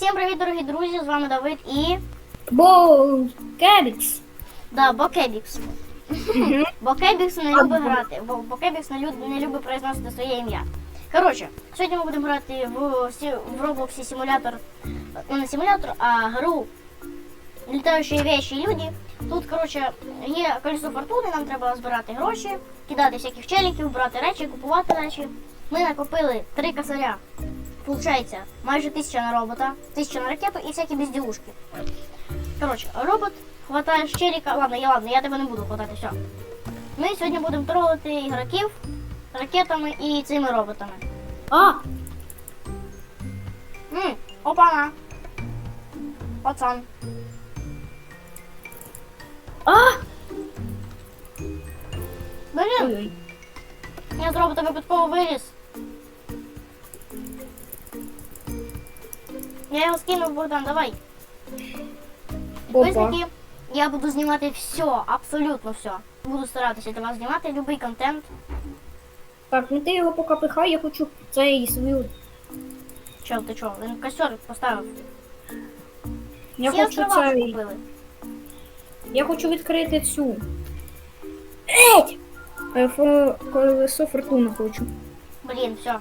Всім привіт, дорогі друзі! З вами Давид і. Бо Кебікс. Да, Бокебікс. Бокебікс не любить грати, бо Бокебікс не, лю- не любить произносити своє ім'я. Коротше, сьогодні ми будемо грати в, сі- в Роблоксі симулятор, ну не симулятор, а гру літаючі вещі і люди. Тут, коротше, є колесо фортуни, нам треба збирати гроші, кидати всяких челіків, брати речі, купувати речі. Ми накопили три косаря. Получається, майже тисяча на робота, тисяча на ракету і всякі безділушки. Коротше, робот хватає щеліка. Ладно, я ладно, я тебе не буду хватати, все. Ми сьогодні будемо тролити ігроків ракетами і цими роботами. А, Ммм, опана. Пацан. а! Блін, я з робота випадково виліз. Я його скинув, Богдан, давай. Опа. Підписники, я буду знімати все, абсолютно все. Буду старатися для вас знімати будь-який контент. Так, ну ти його поки пихай, я хочу цей свою. Чо, ти чо? Він костер поставив. Я Всі хочу острова цей. купили. Я хочу відкрити цю. Еть! Е, фо- Колесо фортуни хочу. Блін, все.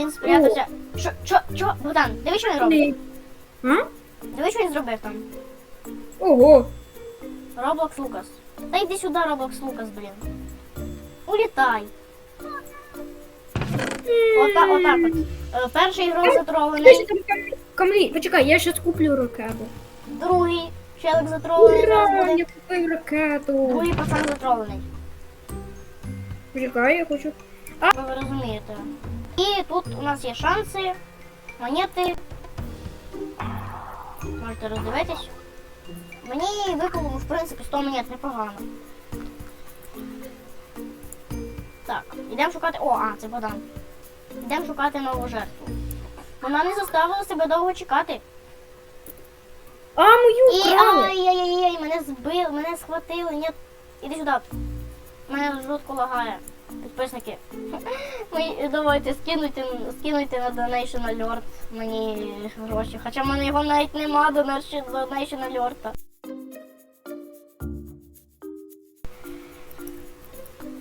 Він спрятався. Що, що, що? Богдан, диви, що він робить. А? Диви, що він зробив там. Ого! Роблокс Лукас. Та йди сюди, Роблокс Лукас, блін. Улітай. Ота, отак от. Е, Перший ігрок Ти затрований, ж там кам- камлі. Почекай, я щас куплю ракету. другий челик затрований, зараз Ура, буде. я купив ракету. Другий пацан затрований. Почекай, я хочу. Ви розумієте. І тут у нас є шанси, монети. Можете роздивитись. Мені випало, в принципі, 100 монет непогано. Так, йдемо шукати. О, а, це Богдан. Йдемо шукати нову жертву. Вона не заставила себе довго чекати. А, мою І ай-яй-яй, мене збили, мене схватили. Ні, іди сюди. Мене жутко лагає. Підписники. Давайте скинуйте, скинуйте на Donation Alert мені гроші. Хоча в мене його навіть нема Donation Donation Alert.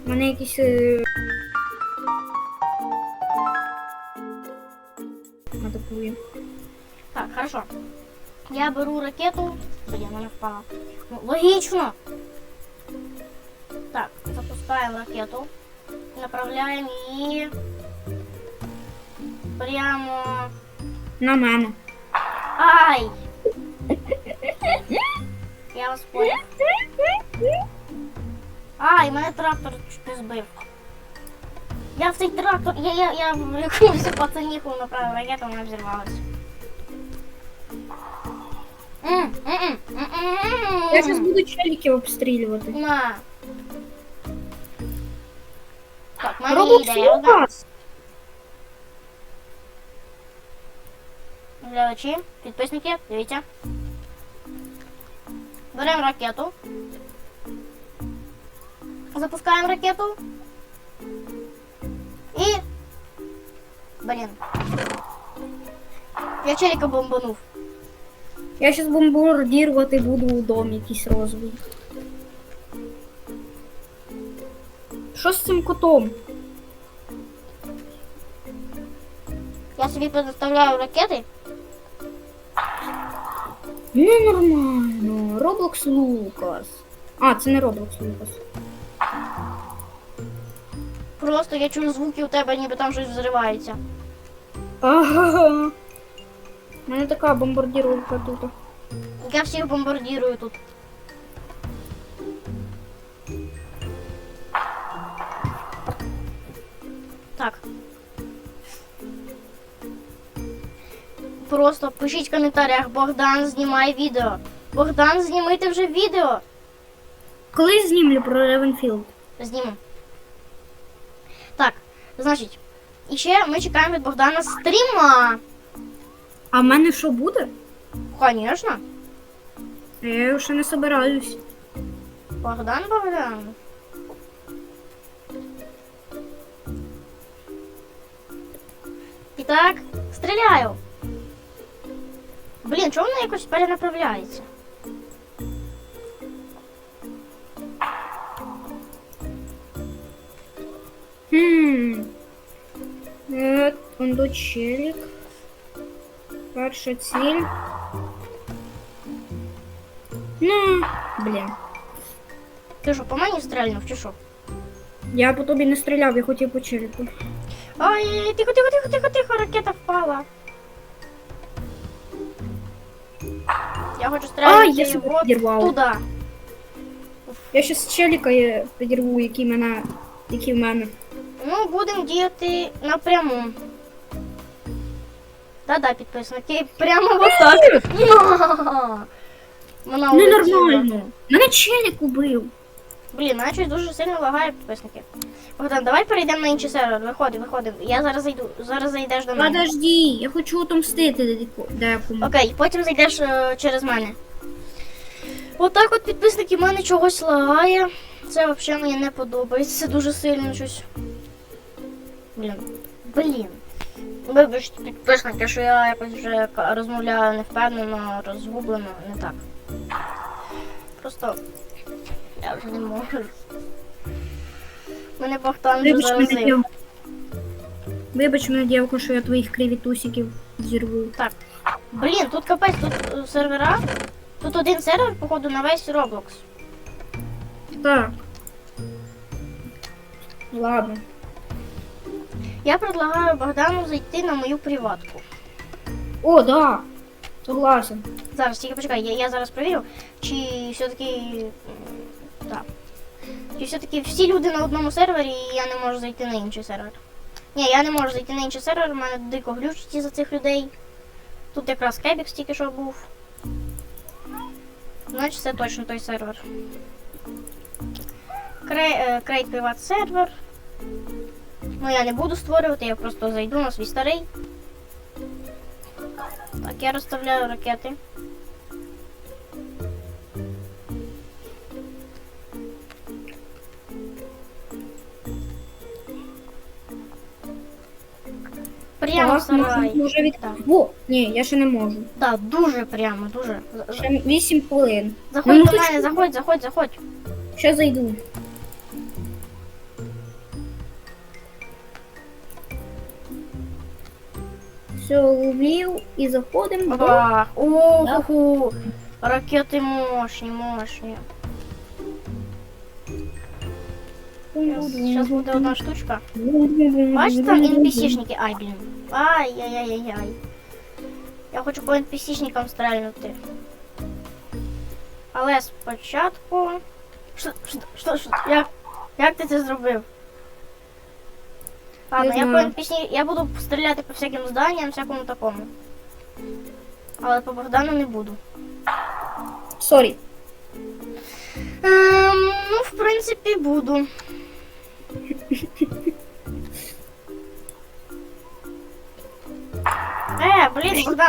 У мене якісь. е, Атакує. Так, хорошо. Я беру ракету. Блін, вона впала. Ну, логічно. Так, запускаємо ракету. Направляємо її прямо. На мене. Ай! Я вас понял. Ай, мене трактор чуть не збив. Я в цей трактор. Я, я, я в якусь пацаніху направив ракету, вона взірвалась. М, м, м, м, м, Я м. зараз буду челіків обстрілювати. На. Так, в мене є ідея. одна. Глядачі, підписники, дивіться. Беремо ракету. Запускаємо ракету. І. Блін. Я челіка бомбанув. Я зараз бомбардірувати буду у дом якийсь розовий. Що з цим котом? Я собі предоставляю ракети. Ненормально. Роблокс Лукас. А, це не Роблокс Лукас. Просто я чую звуки у тебе, ніби там щось взривається. Ага. У мене така бомбардіровка тут. Я всіх бомбардірую тут. Просто пишіть в коментарях, Богдан, знімай відео. Богдан, знімайте вже відео. Коли знімлю про Ревенфілд? Знімемо. Так, значить, і ще ми чекаємо від Богдана стріма. А в мене що буде? Звісно. Я ще не собираюсь. Богдан, Богдан. І так, стріляю. Блін, чого воно якось перенаправляється? Хм. Е, он до челік. Перша ціль. Ну, блін. Ти що, по мені стрельнув чи що? Я по тобі не стріляв, я хотів по челіку. Ай, тихо, тихо, тихо, тихо, тихо, ракета впала. Я хочу А, я себе підірвав. туда. Я щас челіка е, підірву, який мене. Який в мене. Ну, будемо діяти напряму. Да-да, підписники, прямо отак. На! Вона. Ненормально. Мене челік убив. Блін, мене щось дуже сильно лагає підписники. Богдан, давай перейдемо на інший сервер. Виходи, виходи. Я зараз зайду. Зараз зайдеш до мене. Подожди, я хочу отомстити декому. Окей, потім зайдеш е, через мене. Отак от підписники в мене чогось лагає. Це взагалі мені не подобається. Це дуже сильно щось. Блін. Блін. Вибачте, підписники, що я якось вже розмовляю невпевнено, розгублено, не так. Просто я вже не можу. Мене Богдан вже Вибач мене, заразив. Вибач мене, дівко, що я твоїх кривітусиків зірву. Так. Блін, тут капець, тут е, сервера. Тут один сервер, походу, на весь Roblox. Так. Ладно. Я предлагаю Богдану зайти на мою приватку. О, да. Согласен. Зараз, тільки почекай, я, я зараз перевірю, чи все-таки. м, Так. Чи все-таки всі люди на одному сервері і я не можу зайти на інший сервер. Ні, я не можу зайти на інший сервер, у мене дико глючить із-за цих людей. Тут якраз Кебікс тільки що був. Значить, це точно той сервер. Крей, Крейт приват сервер. Ну я не буду створювати, я просто зайду на свій старий. Так, я розставляю ракети. Прямо Так, сарай. можна вже від... Так. Во, ні, я ще не можу. Так, дуже прямо, дуже. Ще 8 хвилин. Заходь Ну, до мене, що? заходь, заходь, заходь. Ще зайду. Все, влів і заходимо. до- Бах. Уху. Ракети мощні, мощні. Зараз буде одна штучка. Бачиш, там NPC-шники. Ай, блін. Ай-яй-яй-яй. Я хочу по NPC-шникам стрельнути. Але спочатку. Що, що, що, що? Як, як ти це зробив? Ладно, я по. NPC, я буду стріляти по всяким зданням, всякому такому. Але по Богдану не буду. Сорі. Ем, ну, в принципі, буду.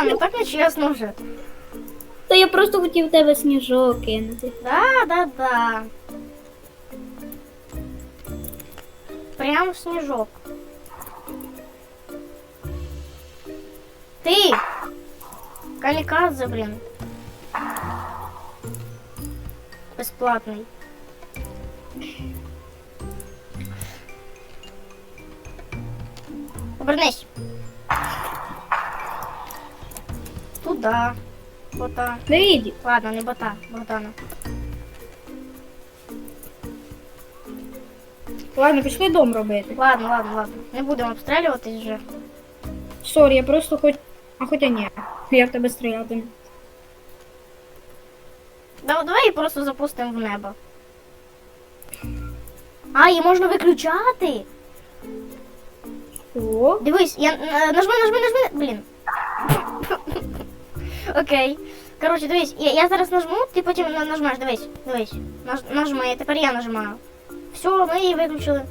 блін, Богдан, не так нечесно вже. Та я просто хотів в тебе сніжок кинути. Да, да, да. Прям в сніжок. Ти! Камікадзе, блін. Безплатний. Обернись. Туда. Бота. Не іди. Ладно, не бота, Богдана. Ладно, пішли дом робити. Ладно, ладно, ладно. Не будемо обстрілюватись вже. Сорі, я просто хоч. А хоча ні. Я в тебе стріляти. Да, давай її просто запустимо в небо. А, її можна виключати. О, Дивись, я е, нажми, нажми, нажми. Блін. Окей. Коротше, дивись, я, я зараз нажму, ти потім на- нажмеш, дивись, дивись. Наж, нажми, тепер я нажимаю. Все, ми її виключили.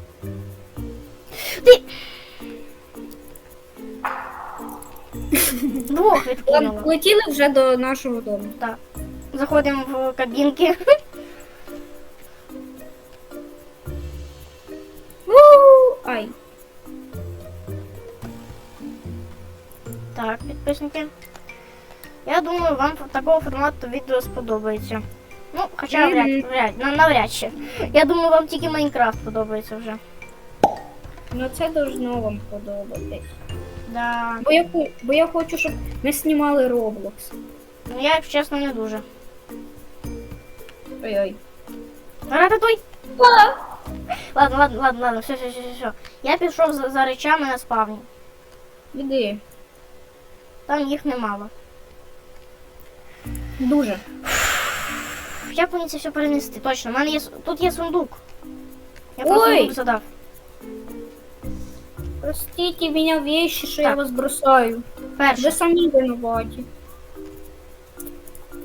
Ти. Двох відкинула. летіли вже до нашого дому. Так. Заходимо в кабінки. У, Ай. Так, підписники. Я думаю, вам такого формату відео сподобається. Ну, хоча Мгм. вряд, вряд, навряд чи. Я думаю, вам тільки Майнкрафт подобається вже. Ну це должно вам подобатись. Да. Бо я, бо я хочу, щоб ми знімали Roblox. Ну я, якщо чесно, не дуже. Ой-ой. Рататуй! Ладно, ладно, ладно, ладно, все, все, все, все. Я пішов за, за речами на спавні. Іди. Там їх немало. Дуже. Як мені це все перенести? Точно, в мене є тут є сундук. Я Ой! сундук задав. Простите меня вещи, що я Так. вас бросаю. Перше. Ви самі винуваті.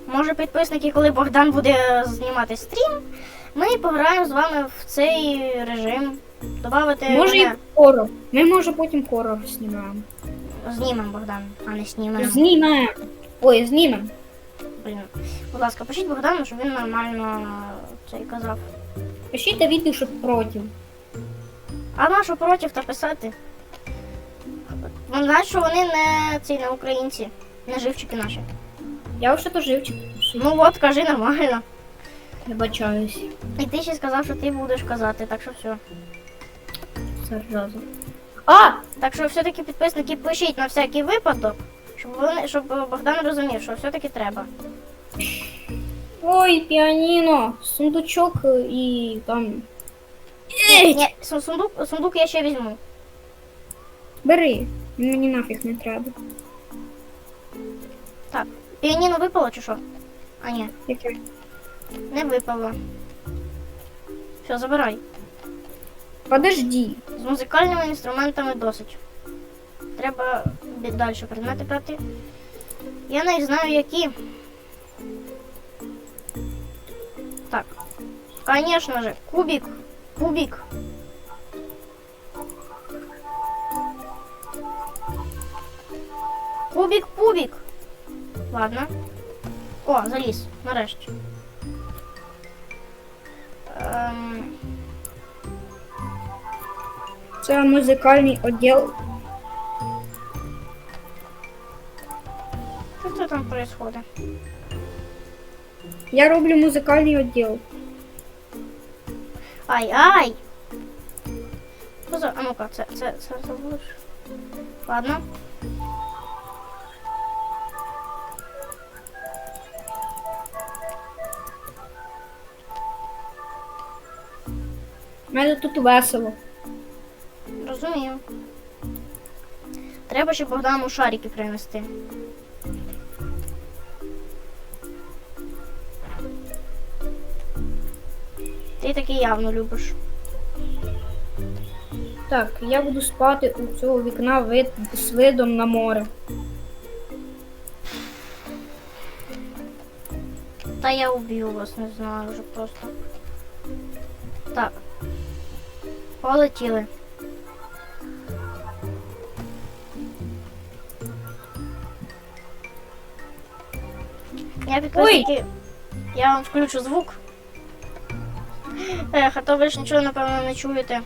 Може, підписники, коли Богдан буде знімати стрім, ми пограємо з вами в цей режим. Добавити Може і мене. хорор. Ми може потім хорор знімаємо. Знімемо Богдан, а не знімемо. Знімемо. Ой, знімемо. Блін. Будь ласка, пишіть Богдану, щоб він нормально це і казав. Пишіть відео, що проти. А на що проти та писати? Знають, що вони не ці не українці, не живчики наші. Я вже то живчик. Ну от, кажи нормально. Не бачаюсь. І ти ще сказав, що ти будеш казати, так що все. Зараза. А! Так що все-таки підписники пишіть на всякий випадок, щоб вони, щоб Богдан розумів, що все-таки треба. Ой, піаніно, сундучок і там. Ні, су- сундук, сундук я ще візьму. Бери. Мені нафіг не треба. Так, піаніно випало чи що? А ні, Яке? не випало. Все, забирай. Подожди. З музикальними інструментами досить. Треба далі предмети брати. Я не знаю які. Конечно же, кубик. Кубик. Кубик, кубик. Ладно. О, заліз, нарешті. Ем... Це музикальний відділ. Що там происходит? Я роблю музикальний відділ. Ай, ай! Що за... А ну-ка, це, це, це забудеш? Ладно. У мене тут весело. Розумію. Треба ще Богдану шарики принести. Ти таки явно любиш. Так, я буду спати у цього вікна вид з видом на море. Та я уб'ю вас, не знаю вже просто. Так. Полетіли. Я підписники. Я вам включу звук. Ех, а то ви ж нічого, напевно, не чуєте.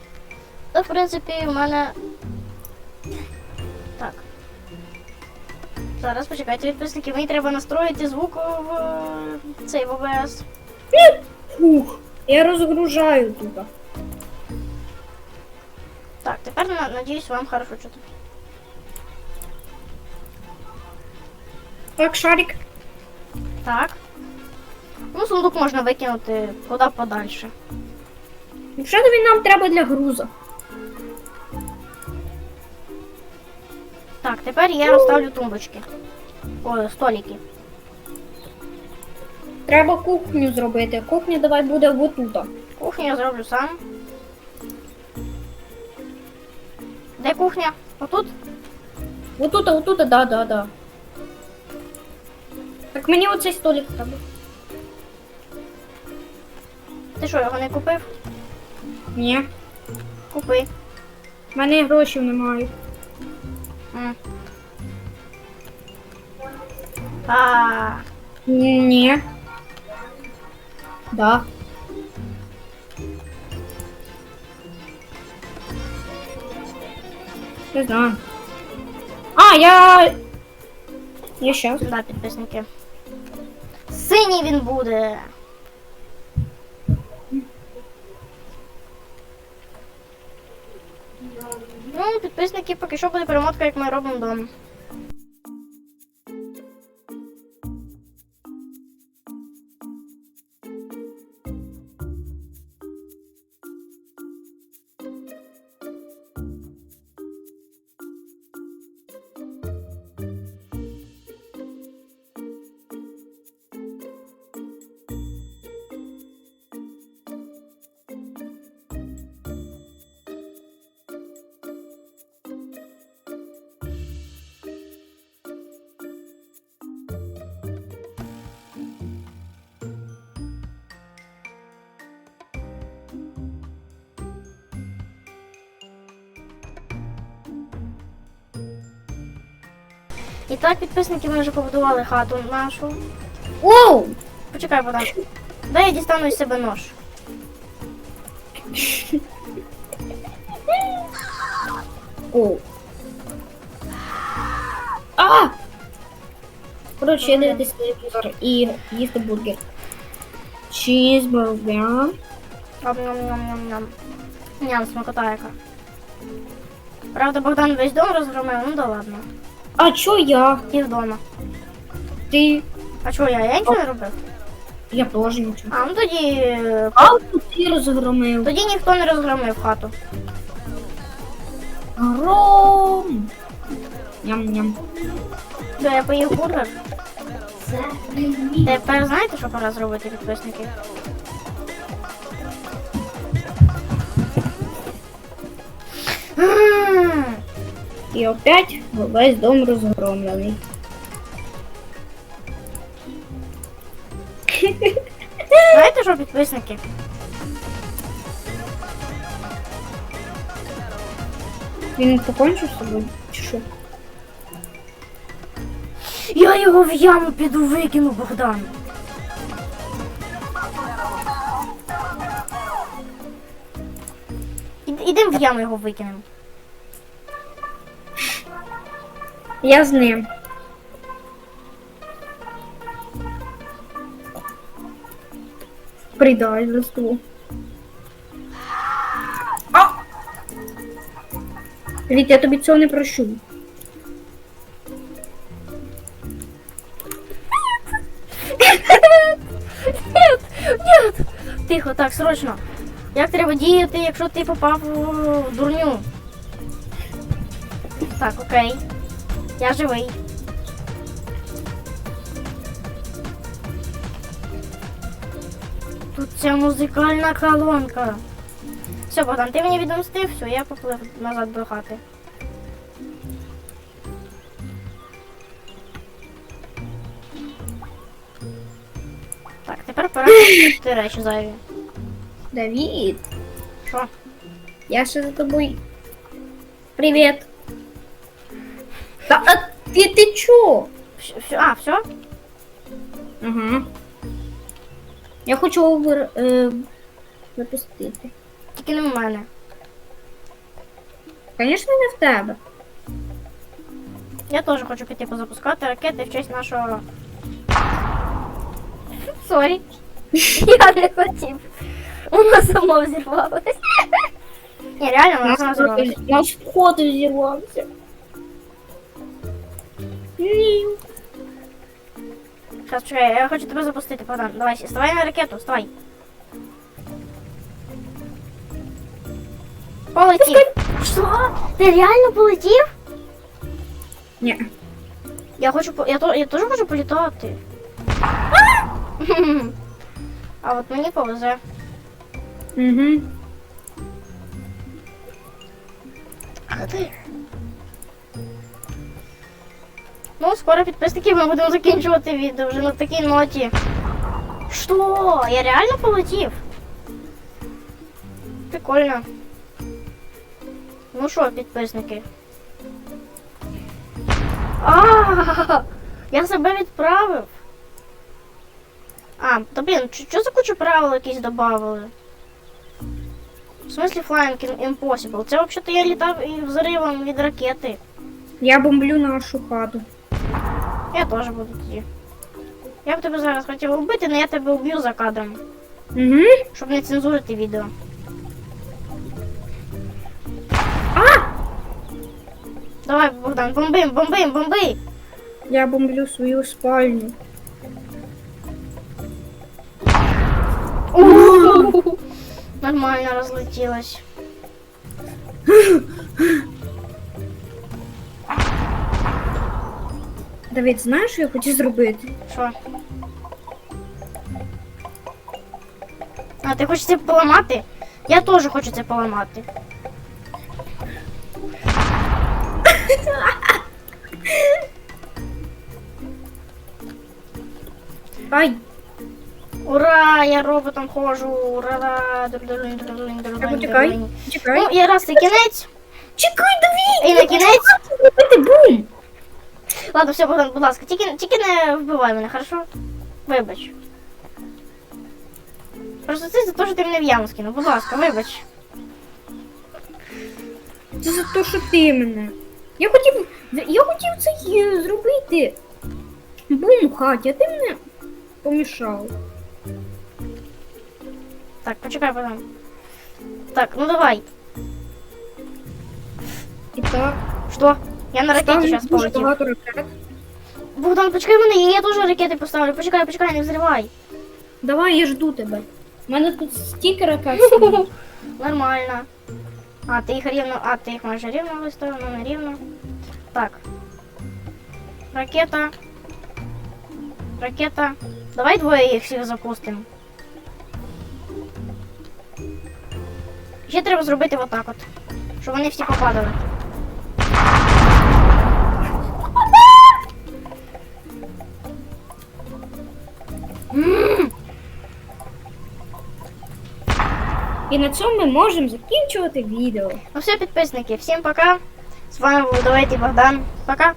Та, в принципі, в мене. Так. Зараз почекайте, підписники, мені треба настроїти звук в цей в ОБС. Фух, я розгружаю тут. Так, тепер на- надіюсь, вам хорошо чути. Так, шарик. Так. Ну, сундук можна викинути куди подальше. Що тобі нам треба для груза? Так, тепер я розставлю тумбочки. Ой, столики. Треба кухню зробити. Кухня давай буде отута. Кухню я зроблю сам. Де кухня? Отут? Отута, отута, да, да, да. Так мені оцей столик треба. Ти що, його не купив? Ні. Купи. В мене грошей немає. М. А, Ні. Да. Не знаю. А, я Я щас. Да, підписники. Синій він буде. Підписники поки що буде перемотка, як ми робимо вдома. І так, підписники, ми вже побудували хату нашу. Оу! Почекай, Богдан. Дай я дістану із себе нож. Оу. А! Коротше, я дивитесь телевізор і їсти бургер. Чізбургер. Ням-ням-ням-ням-ням. Ням, смакота яка. Правда, Богдан весь дом розгромив, ну да ладно. А чо я? І вдома. Ти. А чого я? Я нічого не робив. Я теж нічого. А, ну тоді. е, А тут ти розгромив. Тоді ніхто не розгромив хату. Гром. Ням-ням. Все, я поїв бургер. Тепер знаєте, що пора зробити підписники? І опять весь дом розгромлений. Знаєте що, підписники? Він покончив з собою? Чи що? Я його в яму піду викину, Богдан. Ід- Ідем в яму його викинемо. Я з ним. Предательство. А! Віт, я тобі цього не прощу. Нет, нет. Тихо, так, срочно. Як треба діяти, якщо ти попав у дурню? Так, окей. Я живий. Тут ця музикальна колонка. Все, Богдан, ти мені відомстив, все, я поплив назад до хати. Так, тепер пора ти речі зайві. Давід, Що? я ще за тобою. Привіт. Та а ти, ти чо? Вс- вс- А, все? Ага. Я хочу овер, е, запустити. Тільки не в мене. Звісно, не в тебе. Я теж хочу піти позапускати ракети в честь нашого. Сорі. Я не хотів. Воно само взірвалось. Ні, реально, воно само взірвалось. Наш вход взірвався. Зараз чекай, я хочу тебе запустити, Богдан. Давай, ставай на ракету, вставай. Полетів. Що? Ти реально полетів? Ні. Я хочу по- я, то, я теж хочу політати. А от мені повезе. Угу. Ну, скоро підписники ми будемо закінчувати відео вже на такій ноті. Що? Я реально полетів? Прикольно. Ну що, підписники? А, я себе відправив. А, та блін, що за кучу правил якісь додавали? В смысле Flying Impossible? Це взагалі-то я літав і взривом від ракети. Я бомблю нашу хату. Я теж буду тоді. Я б тебе зараз хотіла вбити, але я тебе вб'ю за кадром, Угу. щоб не цензурити відео. А! Давай, Богдан, бомбим, бомбим, бомби! Я бомблю свою спальню. Нормально розлетілась. Давид, знаєш, що я хочу зробити? Що? А ти хочеш це поламати? Я теж хочу це поламати. Ай, Ура! Я роботом ходжу! Ура! так. Чекай. Ну, і раз це кінець, Чекай, Давид! і на кінець. Бум! Ладно, все, Богдан, будь ласка, тільки, тільки не вбивай мене, хорошо? Вибач. Просто це за те, що ти мене в яму скинув, будь ласка, вибач. Це за те, що ти мене. Я хотів. Я хотів це зробити. Бум у хаті, а ти мене помішав. Так, почекай, Богдан. Так, ну давай. І так. Что? Я на ракеті зараз дуже полетів. багато ракет. Богдан, почекай мене, я теж ракети поставлю. Почекай, почекай, не взривай. Давай, я жду тебе. У мене тут стільки ракет. стоїть. Нормально. А, ти їх рівно. А, ти їх майже рівно виставив, ну не рівно. Так. Ракета. Ракета. Давай двоє їх всіх запустимо. Ще треба зробити отак от. Щоб вони всі попадали. І на цьому ми можемо закінчувати відео. Ну все, підписники, всім пока. З вами був Давайте Богдан. Пока.